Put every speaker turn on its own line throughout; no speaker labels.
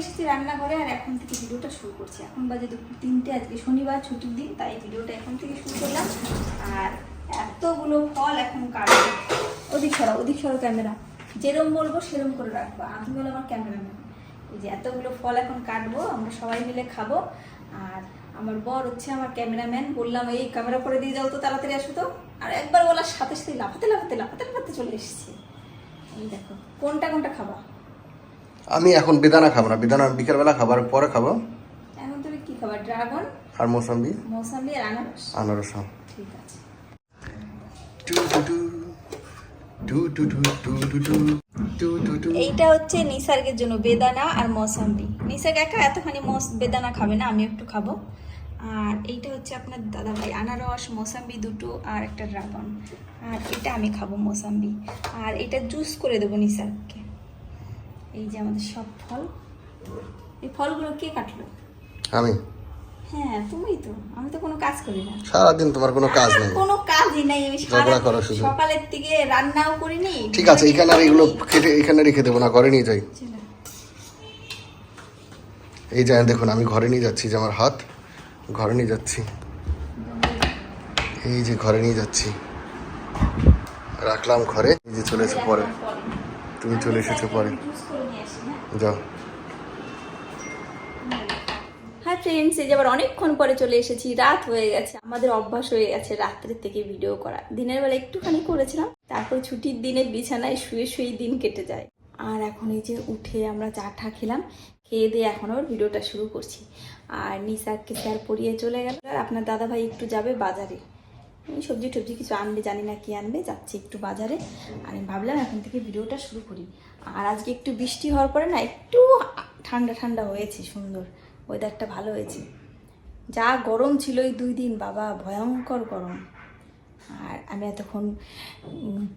এসেছি রান্নাঘরে আর এখন থেকে ভিডিওটা শুরু করছি। এখন বাজে দুপুর তিনটে, আজকে শনিবার, ছুটির দিন, তাই ভিডিওটা এখন থেকে শুরু করলাম। আর এতগুলো ফল এখন কাটবো। ওদিক সরো ওদিক সরো ক্যামেরা। যেরম বলব সেরম করে রাখব। আমি হলো আমার ক্যামেরাম্যান। এই যে এতগুলো ফল এখন কাটবো, আমরা সবাই মিলে খাব। আর আমার বর হচ্ছে আমার ক্যামেরাম্যান। বললাম, এই ক্যামেরা করে দিয়ে যাও তো, তাড়াতাড়ি আসো তো। আর একবার বলার সাথে সাথে লাফাতে লাফাতে লাফাতে লাফাতে চলে এসেছি। এই দেখো, কোনটা কোনটা খাবা?
আমি এখন বেদানা খাব না। বেদানা বিকেলবেলা খাবার পরে খাব।
এখন কি খাবার ড্রাগন?
আর মৌসম্বি?
আর আনারস?
আনারস হ্যাঁ।
ঠিক আছে। এইটা হচ্ছে নিসার্গের জন্য বেদানা আর মৌসাম্বি। নিসার্গ একা এতখানি বেদানা খাবে না আমি একটু খাব। আর এইটা হচ্ছে আপনার দাদা ভাই আনারস মোসাম্বি দুটো আর একটা ড্রাগন। আর এটা আমি খাব মোসাম্বি। আর এটা জুস করে দেবো নিসার্গকে। এই যে আমাদের সব ফল। এই ফলগুলো কে কাটলো?
আমি।
হ্যাঁ তুমি তো। আমি তো কোনো কাজ করি না।
সারাদিন তোমার কোনো কাজ নেই।
কোনো কাজই নাই। আমি
ঝগড়া করো শুধু।
সকালের থেকে রান্নাও করিনি
ঠিক আছে এখানে আর এগুলো কেটে এখানে রেখে দেবো না ঘরে নিয়ে যাই। এই যে দেখুন আমি ঘরে নিয়ে যাচ্ছি যে আমার হাত। ঘরে নিয়ে যাচ্ছি। এই যে ঘরে নিয়ে যাচ্ছি। রাখলাম ঘরে। এই যে চলে এসে পরে। তুমি চলে এসেছ পরে।
আসি, হ্যাঁ? ফ্রেন্ডস এই যে আবার অনেকক্ষণ পরে চলে এসেছি। রাত হয়ে গেছে আমাদের অভ্যাস হয়ে গেছে রাত্রের থেকে ভিডিও করা। দিনের বেলা একটুখানি করেছিলাম তারপর ছুটির দিনে বিছানায় শুয়ে শুয়ে দিন কেটে যায়। আর এখন এই যে উঠে আমরা চা ঠা খেলাম খেয়ে দিয়ে এখন আবার ভিডিওটা শুরু করছি। আর নিসারকে স্যার পরিয়ে চলে গেল। আর আপনার দাদা ভাই একটু যাবে বাজারে। সবজি টবজি কিছু আনবে জানি না কি আনবে যাচ্ছে একটু বাজারে। আর আমি ভাবলাম এখন থেকে ভিডিওটা শুরু করি। আর আজকে একটু বৃষ্টি হওয়ার পরে না একটু ঠান্ডা ঠান্ডা হয়েছে, সুন্দর। ওয়েদারটা ভালো হয়েছে। যা গরম ছিল এই দুই দিন, বাবা, ভয়ঙ্কর গরম। আর আমি এতক্ষণ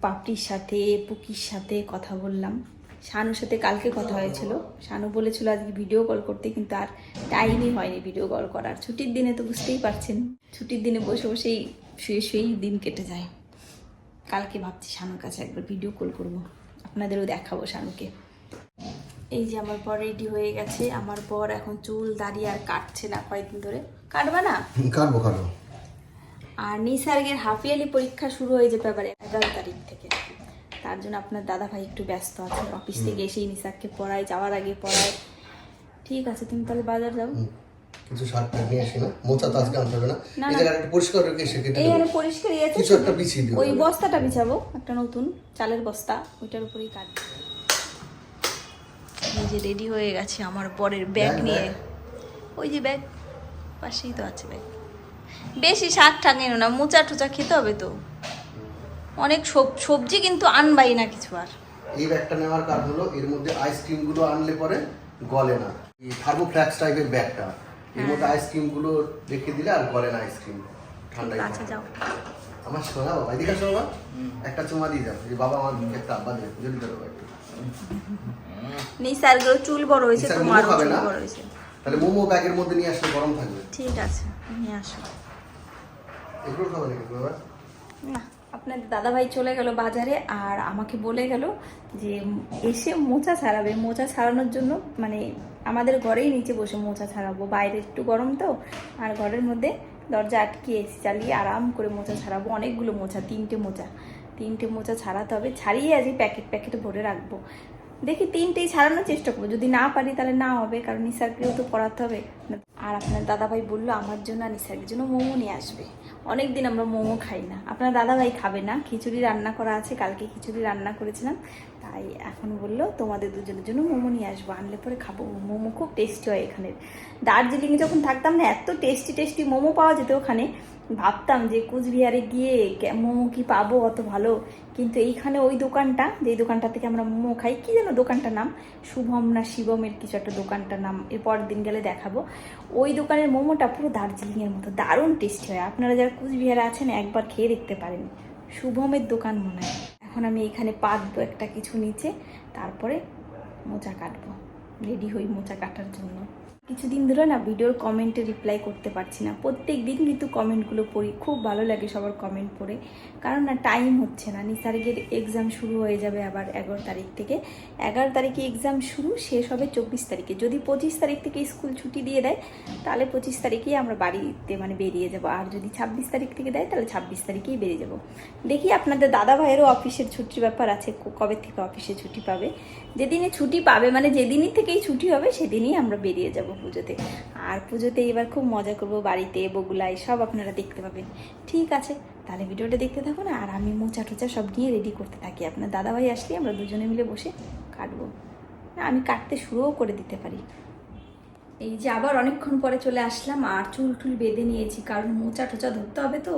পাপড়ির সাথে, পুকির সাথে কথা বললাম। শানুর সাথে কালকে কথা হয়েছিল। শানু বলেছিল আজকে ভিডিও কল করতে, কিন্তু আর টাইমই হয়নি ভিডিও কল করার। ছুটির দিনে তো বুঝতেই পারছেন, ছুটির দিনে বসে বসেই, শুয়ে শুয়েই দিন কেটে যায়। কালকে ভাবছি শানুর কাছে একবার ভিডিও কল করব। আপনাদেরও দেখাবো শানুকে। এই যে আমার পর রেডি হয়ে গেছে। আমার পর এখন চুল দাড়িয়ে আর কাটছে না কয়েকদিন ধরে। কাটবা না?
কাটবো কাটবো।
আর নিসার্গের হাফ ইয়ারলি পরীক্ষা শুরু হয়ে যেতে পারে এগারো তারিখ থেকে। তার জন্য আপনার দাদা ভাই একটু ব্যস্ত আছে অফিস থেকে এসেই নিসারকে পড়ায় যাওয়ার আগে পড়ায়। ঠিক আছে তুমি তাহলে বাজার যাও।
কিছু শার্ট নিয়ে আসি না। মোচা তো আজকে আনতে হবে না। এই জায়গাটা একটু পরিষ্কার রেখে এসে কেটে
এই আরে পরিষ্কার
কিছু একটা বিছিয়ে দিও।
ওই বস্তাটা বিছাবো একটা নতুন চালের বস্তা ওইটার উপরেই কাট এই যে রেডি হয়ে গেছে আমার ব্যাগ নিয়ে। ওই যে ব্যাগ পাশেই তো আছে ব্যাগ। বেশি শাক ঠাক এনো না মোচা টোচা খেতে হবে তো। অনেক সব- সবজি কিন্তু আনবাই না কিছু আর।
এই ব্যাগটা নেওয়ার কারণ হলো এর মধ্যে আইসক্রিমগুলো আনলে পরে গলে না। এই থার্মোফ্ল্যাক্স টাইপের ব্যাগটা। এর মধ্যে আইসক্রিমগুলো রেখে দিলে আর গলে না আইসক্রিম ঠান্ডায়
আচ্ছা যাও।
আমার শোনা বাবা এদিকে আসো বাবা। একটা চুমা দিয়ে যাও। যে বাবা আমার একটা আব্বা দেবে যদি দেবে বাবা একটু।
নিসার্গের চুল বড় হয়েছে
মোমো
চুল বড় হয়েছে।
তাহলে মোমো ব্যাগের মধ্যে নিয়ে আসলে গরম থাকবে।
ঠিক আছে নিয়ে আসো।
এগুলো খাবে নাকি বাবা?
না। আপনার দাদাভাই চলে গেল বাজারে আর আমাকে বলে গেল যে এসে মোচা ছাড়াবে। মোচা ছাড়ানোর জন্য মানে আমাদের ঘরেই নিচে বসে মোচা ছাড়াবো। বাইরে একটু গরম তো, আর ঘরের মধ্যে দরজা আটকে এসি চালিয়ে আরাম করে মোচা ছাড়াবো। অনেকগুলো মোচা, তিনটে মোচা। তিনটে মোচা ছাড়াতে হবে। ছাড়িয়ে আজকে প্যাকেট প্যাকেট ভরে রাখব। দেখি তিনটেই ছাড়ানোর চেষ্টা করব। যদি না পারি তাহলে না হবে, কারণ নিসারকেও তো পড়াতে হবে। আর আপনার দাদাভাই বলল, আমার জন্য আর নিসার্গের জন্য মোমো নিয়ে আসবে। অনেক দিন আমরা মোমো খাই না। আপনার দাদাভাই খাবে না। খিচুড়ি রান্না করা আছে, কালকে খিচুড়ি রান্না করেছিলাম। তাই এখন বলল, তোমাদের দুজনের জন্য মোমো নিয়ে আসব। আনলে পরে খাব। মোমো খুব টেস্টি হয় এখানের। দার্জিলিংয়ে যখন থাকতাম না, এত টেস্টি টেস্টি মোমো পাওয়া যেত ওখানে। ভাবতাম যে কুচবিহারে গিয়ে মোমো কি পাবো অত ভালো। কিন্তু এইখানে ওই দোকানটা যে দোকানটা থেকে আমরা মোমো খাই, কি যেন দোকানটার নাম? শুভম না শিবমের কিছু একটা দোকানটার নাম। এর পরের দিন গেলে দেখাবো। ওই দোকানের মোমোটা পুরো দার্জিলিংয়ের মতো, দারুণ টেস্টি হয়। আপনারা যারা কুচবিহারে আছেন, একবার খেয়ে দেখতে পারেন। শুভমের দোকান মনে হয়। এখন আমি এখানে পাতবো একটা কিছু নিচে, তারপরে মোচা কাটবো। রেডি হই মোচা কাটার জন্য। কিছুদিন ধরে না ভিডিওর কমেন্টে রিপ্লাই করতে পারছি না। প্রত্যেক দিন কিন্তু কমেন্টগুলো পড়ি। খুব ভালো লাগে সবার কমেন্ট পড়ে। কারণ না টাইম হচ্ছে না। নিসার্গের এক্সাম শুরু হয়ে যাবে আবার এগারো তারিখ থেকে। এগারো তারিখে এক্সাম শুরু, শেষ হবে চব্বিশ তারিখে। যদি পঁচিশ তারিখ থেকে স্কুল ছুটি দিয়ে দেয়, তাহলে পঁচিশ তারিখেই আমরা বাড়িতে মানে বেরিয়ে যাব। আর যদি ছাব্বিশ তারিখ থেকে দেয়, তাহলে ছাব্বিশ তারিখেই বেরিয়ে যাব। দেখি আপনাদের দাদা ভাইয়েরও অফিসের ছুটির ব্যাপার আছে। কবে থেকে অফিসে ছুটি পাবে? যেদিনে ছুটি পাবে মানে যেদিনই থেকেই ছুটি হবে সেদিনই আমরা বেরিয়ে যাব পুজোতে। আর পুজোতে এবার খুব মজা করব বাড়িতে বগুলাই সব আপনারা দেখতে পাবেন। ঠিক আছে তাহলে ভিডিওটা দেখতে থাকুন আর আমি মোচা টোচা সব নিয়ে রেডি করতে থাকি। আপনার দাদাভাই আসলে আমরা দুজনে মিলে বসে কাটবো। না, আমি কাটতে শুরুও করে দিতে পারি। এই যে আবার অনেকক্ষণ পরে চলে আসলাম, আর চুল টুল বেঁধে নিয়েছি, কারণ মোচা টোচা ধরতে হবে তো।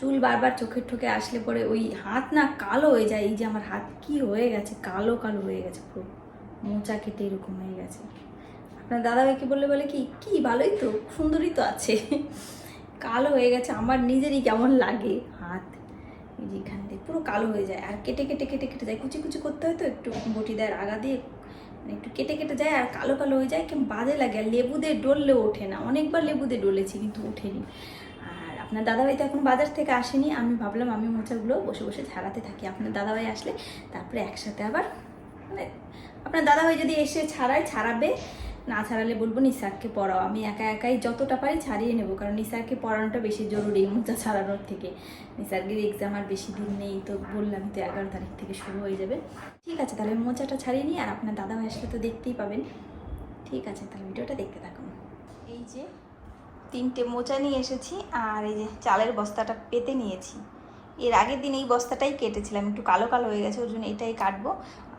চুল বারবার চোখের ঠোকে আসলে পরে ওই হাত না কালো হয়ে যায়, এই যে আমার হাত কি হয়ে গেছে, কালো কালো হয়ে গেছে পুরো। মোচা কেটে এরকম হয়ে গেছে। আপনার দাদাভাইকে বললে বলে কি কি ভালোই তো, সুন্দরই তো আছে। কালো হয়ে গেছে, আমার নিজেরই কেমন লাগে হাত। এই যে এখান দিয়ে পুরো কালো হয়ে যায়, আর কেটে কেটে কেটে কেটে যায়, কুচি কুচি করতে হয় তো, একটু বটি দেয় আগা দিয়ে মানে একটু কেটে কেটে যায় আর কালো কালো হয়ে যায়, কেমন বাজে লাগে। আর লেবুদে ডললেও ওঠে না। অনেকবার লেবুদে ডলেছি, কিন্তু ওঠেনি। আর আপনার দাদাভাই তো এখন বাজার থেকে আসেনি। আমি ভাবলাম আমি মোচাগুলো বসে বসে ছাড়াতে থাকি। আপনার দাদাভাই আসলে তারপরে একসাথে আবার মানে আপনার দাদাভাই যদি এসে ছাড়ায়, ছাড়াবে না ছাড়ালে বলব নিসারকে পড়াও। আমি একা একাই যতটা পারি ছাড়িয়ে নেব, কারণ নিসারকে পড়ানোটা বেশি জরুরি মোচা ছাড়ানোর থেকে। নিসার্গের এক্সাম আর বেশি দিন নেই তো বললাম তো এগারো তারিখ থেকে শুরু হয়ে যাবে। ঠিক আছে, তাহলে মোচাটা ছাড়িয়ে নিই আর আপনার দাদাভাই আসলে তো দেখতেই পাবেন। ঠিক আছে, তাহলে ভিডিওটা দেখতে থাকুন। এই যে তিনটে মোচা নিয়ে এসেছি আর এই যে চালের বস্তাটা পেতে নিয়েছি। এর আগের দিন এই বস্তাটাই কেটেছিলাম, একটু কালো কালো হয়ে গেছে, ওর জন্য এটাই কাটবো।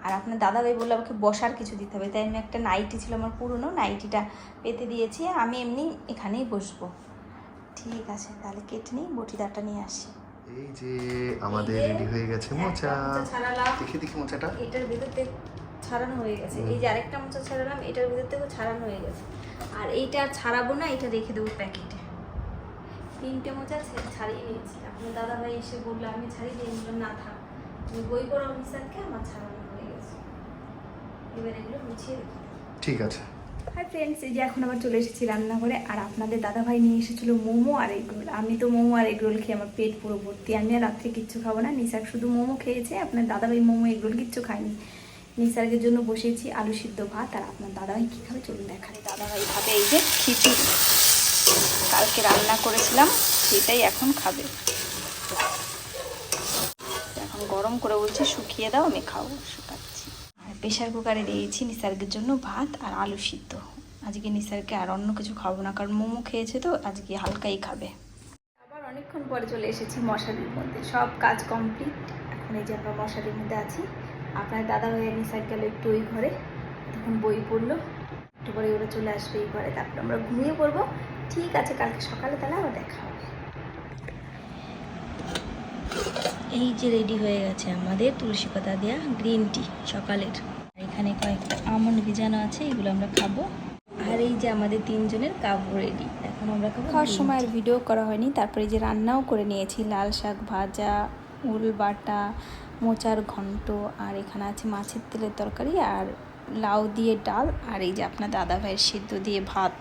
আর আপনার দাদাভাই বলল আমাকে বসার কিছু দিতে হবে। তাই আমি একটা নাইটি ছিল আমার পুরনো নাইটিটা পেতে দিয়েছি। আমি এমনি এখানেই বসবো। ঠিক আছে তাহলে কেটে নিই বটিদারটা নিয়ে আসি।
এই যে আমাদের রেডি হয়ে গেছে মোচা। দেখি দেখি মোচাটা?
এটার ভিতর থেকে ছাড়ানো হয়ে গেছে। এই যে আরেকটা মোচা ছাড়ালাম এটার ভিতর থেকেও ছাড়ানো হয়ে গেছে। আর এইটা আর ছাড়াবো না এটা রেখে দেবো প্যাকেটে। তিনটে মোচা ছাড়িয়ে নিয়েছি। আপনার দাদা ভাই এসে বলল আমি ছাড়িয়ে দিয়ে না থাক। তুমি বই পড়াও নিসারকে আমার ছাড়ানো এবার এগুলো গুছিয়ে রেখে।
ঠিক আছে।
হাই ফ্রেন্ডস এই যে এখন আবার চলে এসেছি রান্নাঘরে আর আপনাদের দাদাভাই নিয়ে এসেছিল মোমো আর এগরোল আমি তো মোমো আর এগরোল খেয়ে আমার পেট পুরো ভর্তি। আমি আর রাত্রে কিচ্ছু খাব না। নিসার শুধু মোমো খেয়েছে আপনার দাদাভাই মোমো এগরোল কিচ্ছু খায়নি। নিসার্গের জন্য বসেছি আলু সিদ্ধ ভাত আর আপনার দাদাভাই কী খাবে চলুন দেখাই। দাদাভাই ভাবে এই যে খিচুড়ি। কালকে রান্না করেছিলাম সেটাই এখন খাবে। এখন গরম করে বলছে শুকিয়ে দাও আমি খাব। আর প্রেশার কুকারে দিয়েছি নিসার্গের জন্য ভাত আর আলু সিদ্ধ। আজকে নিসারকে আর অন্য কিছু খাব না, কারণ মোমো খেয়েছে তো, আজকে হালকাই খাবে। আবার অনেকক্ষণ পরে চলে এসেছি মশারির মধ্যে। সব কাজ কমপ্লিট। এখন এই যে আমরা মশারির মধ্যে আছি, আপনার দাদা হয়ে নিসার গেল একটু ওই ঘরে। তখন বই পড়ল। একটু পরে ওরা চলে আসবে এই ঘরে। তারপর আমরা ঘুমিয়ে পড়ব। ঠিক আছে, কালকে সকালে তাহলে আবার দেখা হবে। এই যে রেডি হয়ে গেছে আমাদের তুলসী পাতা দেওয়া গ্রিন টি সকালের। এখানে কয়েকটা আমন্ড ভিজানো আছে, এগুলো আমরা খাব। আর এই যে আমাদের তিনজনের কাপড় রেডি এখন আমরা খাব খাওয়ার সময় আর ভিডিও করা হয়নি, তারপরে এই যে রান্নাও করে নিয়েছি, লাল শাক ভাজা, উল বাটা, মোচার ঘন্ট, আর এখানে আছে মাছের তেলের তরকারি, আর লাউ দিয়ে ডাল, আর এই যে আপনার দাদা ভাইয়ের সিদ্ধ দিয়ে ভাত।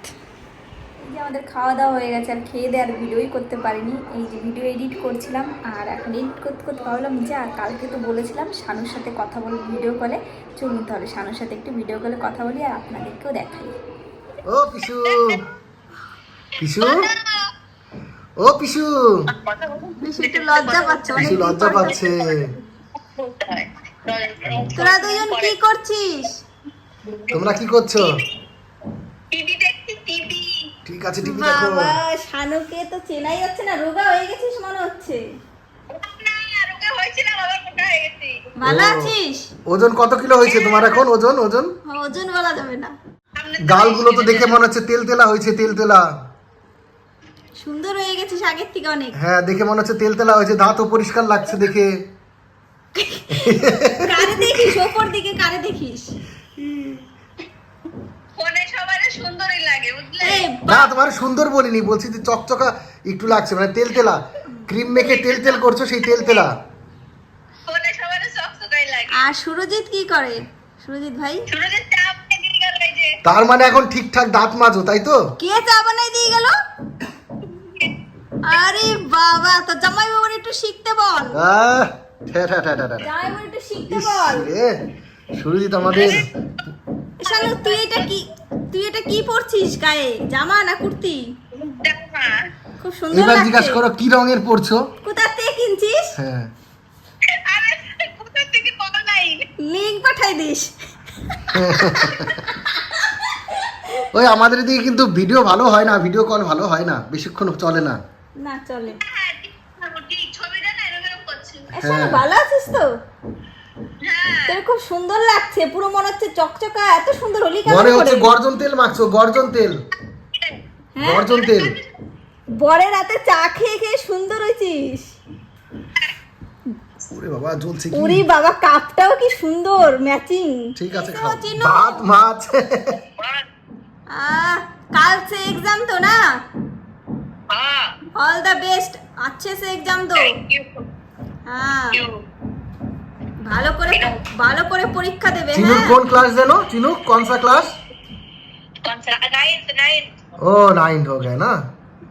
এই যে আমাদের খাওয়া দাওয়া হয়ে গেছে আর খেয়ে দিয়ে আর ভিডিওই করতে পারিনি। এই যে ভিডিও এডিট করছিলাম আর এখন এডিট করতে করতে ভাবলাম যে আর কালকে তো বলেছিলাম শানুর সাথে কথা বলি ভিডিও কলে চলুন তাহলে শানুর সাথে একটু ভিডিও কলে কথা বলি আর আপনাদেরকেও দেখাই।
ও পিসু। পিসু? ও পিসু।
একটু লজ্জা পাচ্ছে
পিসু লজ্জা পাচ্ছে।
তোরা দুজন কি করছিস?
তোমরা কি করছ? ঠিক আছে টিভি দেখো
বাবা শানুকে তো চেনাই যাচ্ছে না রোগা হয়ে গেছিস মনে হচ্ছে।
হয়ে
ভালো আছিস?
ওজন কত কিলো হয়েছে তোমার এখন? ওজন ওজন?
ওজন বলা যাবে না।
গালগুলো তো দেখে মনে হচ্ছে তেল তেলা হয়েছে তেল তেলা।
সুন্দর হয়ে গেছিস আগের থেকে অনেক।
হ্যাঁ দেখে মনে হচ্ছে তেল তেলা হয়েছে দাঁতও পরিষ্কার লাগছে দেখে।
কারে দেখিস ওপর দিকে কারে দেখিস।
সুন্দরই লাগে বুঝলে?
না তোমার সুন্দর বলিনি বলছি যে চকচকা একটু লাগছে মানে তেল তেলা। ক্রিম মেখে তেল তেল করছ সেই তেল তেলা।
ফোনে সবার চকচকাই লাগে।
আর সুরজিৎ কি করে? সুরজিৎ ভাই?
গেল এই যে।
তার মানে এখন ঠিকঠাক দাঁত মাজো তাই তো?
কে চা বানাই দিয়ে গেল? আরে বাবা তো জামাই বাবুর একটু শিখতে বল।
আহ।
জামাই বাবুর একটু শিখতে
ইস
বল।
রে, সুরজিৎ আমাদের
শানু তুই এটা কি তুই এটা কি পরছিস গায়ে? জামা না কুর্তি? খুব সুন্দর
এবার জিজ্ঞাসা করো কি রঙের পড়ছো
কোথা থেকে কিনছিস?
হ্যাঁ।
আরে কোথা থেকে বল নাই?
লিঙ্ক পাঠাই দিস।
ওই আমাদের দিকে কিন্তু ভিডিও ভালো হয় না ভিডিও কল ভালো হয় না বেশিক্ষণ চলে না।
না চলে।
হ্যাঁ ঠিক ঠিক ছবিটা না এরকম এরকম করছে।
এ শানু ভালো আছিস তো?
হ্যাঁ
তোর খুব সুন্দর লাগছে পুরো মনে হচ্ছে চকচকা এত সুন্দর হলি কেমন
মনে হচ্ছে
করে
গর্জন তেল মাখছো গর্জন তেল
হ্যাঁ?
গর্জন তেল
বরের রাতে চা খেয়ে খেয়ে সুন্দর হয়েছিস
ওরে বাবা জ্বলছে কি
উরি বাবা কাপটাও কি সুন্দর ম্যাচিং
ঠিক আছে খাও
চিনো?
ভাত মাছ
আহ, কাল से एग्जाम तो ना
হ্যাঁ
ऑल द बेस्ट अच्छे से एग्जाम दो
থ্যাংক ইউ
হ্যাঁ
ইউ
ভালো করে ভালো করে পরীক্ষা দেবে
চিনুর
হ্যাঁ
কোন ক্লাস জানো চিনু कौन सा क्लास
कौन सा नाइन्थ नाइन्थ
ओ नाइन्थ हो गया ना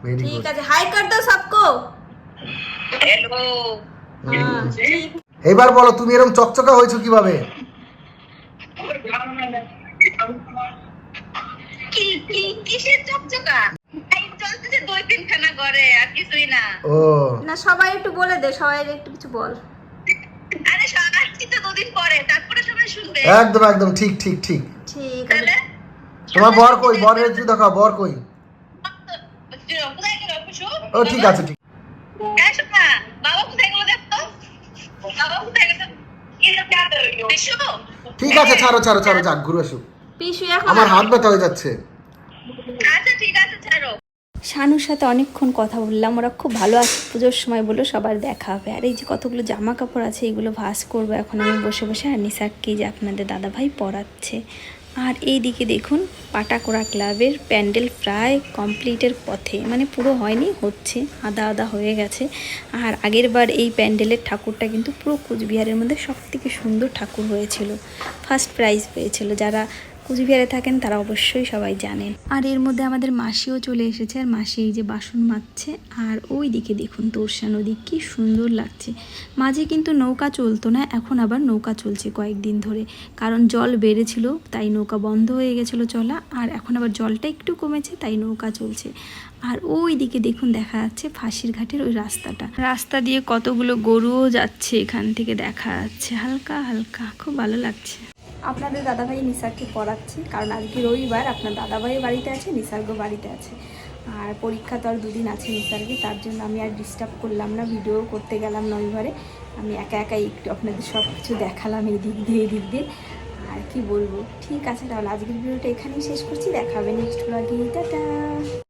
वेरी
ঠিক
गुड
আছে হাই কর দাও সবকো
हेलो
হ্যাঁ ঠিক
এবার বলো তুমি এরকম চকচকা হয়েছো কিভাবে
কি কি কিসের চকচকা এই চলতেছে দুই তিনখানা ঘরে আর কিছুই না
ও
না সবাই একটু বলে দে সবাই একটু কিছু বল
আরে আসছি তো দুদিন পরে তারপরে সবাই শুনবে।
একদম একদম ঠিক ঠিক ঠিক।
ঠিক
তাহলে
তোমার বর কই? দেখাও বর কই? ও ঠিক আছে ঠিক।
হ্যাঁ
ঠিক আছে ছাড়ো ছাড়ো ছাড়ো যাক ঘুরে আসুক। আমার হাত ব্যথা হয়ে যাচ্ছে
আচ্ছা ঠিক আছে ছাড়ো
শানুর সাথে অনেকক্ষণ কথা বললাম, ওরা খুব ভালো আছে, পুজোর সময় বলল সবার দেখা হবে। আর এই যে কতগুলো জামা কাপড় আছে এগুলো ভাস করব এখন আমি বসে বসে, আর নিসাককে যে আপনাদের দাদাভাই পরাচ্ছে। আর এই দিকে দেখুন, পাটাকোড়া ক্লাবের প্যান্ডেল প্রায় কমপ্লিটের পথে মানে পুরো হয়নি, হচ্ছে আদা আদা হয়ে গেছে। আর আগের বার এই প্যান্ডেলের ঠাকুরটা কিন্তু পুরো কুচবিহারের মধ্যে সব থেকে সুন্দর ঠাকুর হয়েছিল, ফার্স্ট প্রাইজ পেয়েছিল। যারা কুচবিহারে থাকেন, তারা অবশ্যই সবাই জানেন। আর এর মধ্যে আমাদের মাসিও চলে এসেছে, আর মাসি এই যে বাসন মাজছে, আর ওই দিকে দেখুন তোরসা নদী, কি সুন্দর লাগছে। মাঝে কিন্তু নৌকা চলতো না, এখন আবার নৌকা চলছে কয়েকদিন ধরে। কারণ জল বেড়েছিল, তাই নৌকা বন্ধ হয়ে গেছিল চলা, আর এখন আবার জলটা একটু কমেছে, তাই নৌকা চলছে। আর ওই দিকে দেখুন দেখা যাচ্ছে ফাঁসির ঘাটের ওই রাস্তাটা। রাস্তা দিয়ে কতগুলো গরুও যাচ্ছে এখান থেকে দেখা যাচ্ছে, হালকা হালকা, খুব ভালো লাগছে। আপনাদের দাদাভাই নিসারকে পড়াচ্ছি, কারণ আজকে রবিবার আপনার দাদাভাই বাড়িতে আছে, নিসার্গও বাড়িতে আছে। আর পরীক্ষা তো আর দুদিন আছে নিসার্গে তার জন্য আমি আর ডিস্টার্ব করলাম না ভিডিও করতে গেলাম রবিবারে আমি একা একাই একটু আপনাদের সব কিছু দেখালাম এই দিক দিয়ে এই দিক দিয়ে। আর কি বলব? ঠিক আছে, তাহলে আজকের ভিডিওটা এখানেই শেষ করছি, দেখা হবে নেক্সট ব্লগে টাটা!